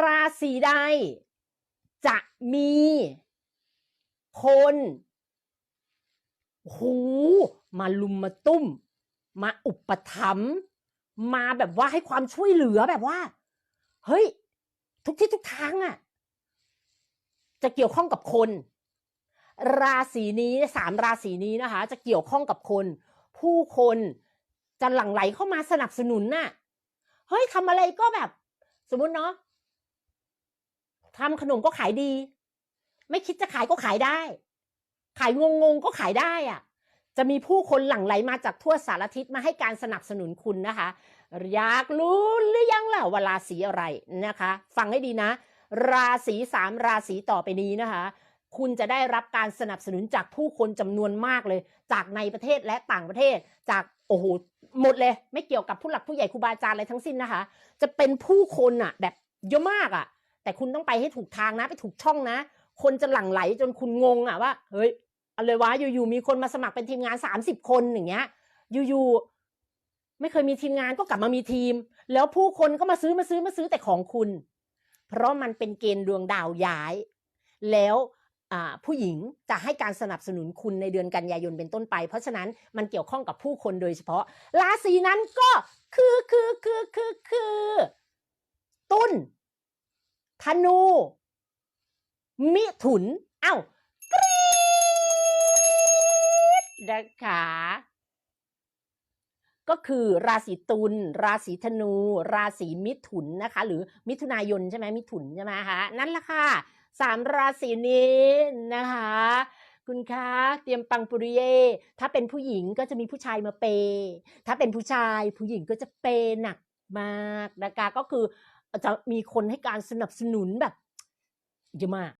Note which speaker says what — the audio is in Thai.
Speaker 1: ราศีใด จะมีคนหูมาลุมมาตุ้ม มาอุปถัมภ์มาแบบว่าให้ความช่วยเหลือแบบว่า เฮ้ย ทุกที่ทุกทางอะ่ะจะเกี่ยวข้องกับคน ราศีนี้สามราศีนี้นะคะ จะเกี่ยวข้องกับคน ผู้คนจะหลั่งไหลเข้ามาสนับสนุนน่ะเฮ้ยทำอะไรก็แบบ สมมุติเนาะ ทำขนมก็ขายดี ไม่คิดจะขายก็ขายได้ ขายงงๆก็ขายได้อะจะมีผู้คนหลั่งไหลมาจากทั่วสารทิศมาให้การสนับสนุนคุณนะคะ อยากรู้หรือยังล่ะว่าราศีอะไรนะคะ ฟังให้ดีนะ ราศีสามราศีต่อไปนี้นะคะ คุณจะได้รับการสนับสนุนจากผู้คนจำนวนมากเลย จากในประเทศและต่างประเทศ จากโอ้โหหมดเลย ไม่เกี่ยวกับผู้หลักผู้ใหญ่ครูบาอาจารย์อะไรทั้งสิ้นนะคะ จะเป็นผู้คนอะแบบเยอะมากอะ แต่คุณต้องไปให้ถูกทางนะ ไปถูกช่องนะ คนจะหลั่งไหลจนคุณงงอะว่าเฮ้ยอะไรวะอยู่ๆมีคนมาสมัครเป็นทีมงาน30คนอย่างเงี้ยอยู่ๆไม่เคยมีทีมงานก็กลับมามีทีม แล้วผู้คนก็มาซื้อมาซื้อมาซื้อแต่ของคุณ เพราะมันเป็นเกณฑ์ดวงดาวย้าย แล้วผู้หญิงจะให้การสนับสนุนคุณในเดือนกันยายนเป็นต้นไป เพราะฉะนั้นมันเกี่ยวข้องกับผู้คนโดยเฉพาะ ราศีนั้นก็คือคือคือคือคือ ธนู มิถุน เอ้ากรีดนะคะก็คือราศีตุลราศีธนู ราศีมิถุนนะคะ หรือมิถุนายนใช่ไหมมิถุนใช่ไหมคะนั่นแหละค่ะสามราศีนี้นะคะ คุณคะเตรียมปังปุริเย ถ้าเป็นผู้หญิงก็จะมีผู้ชายมาเปย์ถ้าเป็นผู้ชายผู้หญิงก็จะเปย์หนักมากนะคะก็คือ จะมีคนให้การสนับสนุนแบบเยอะมาก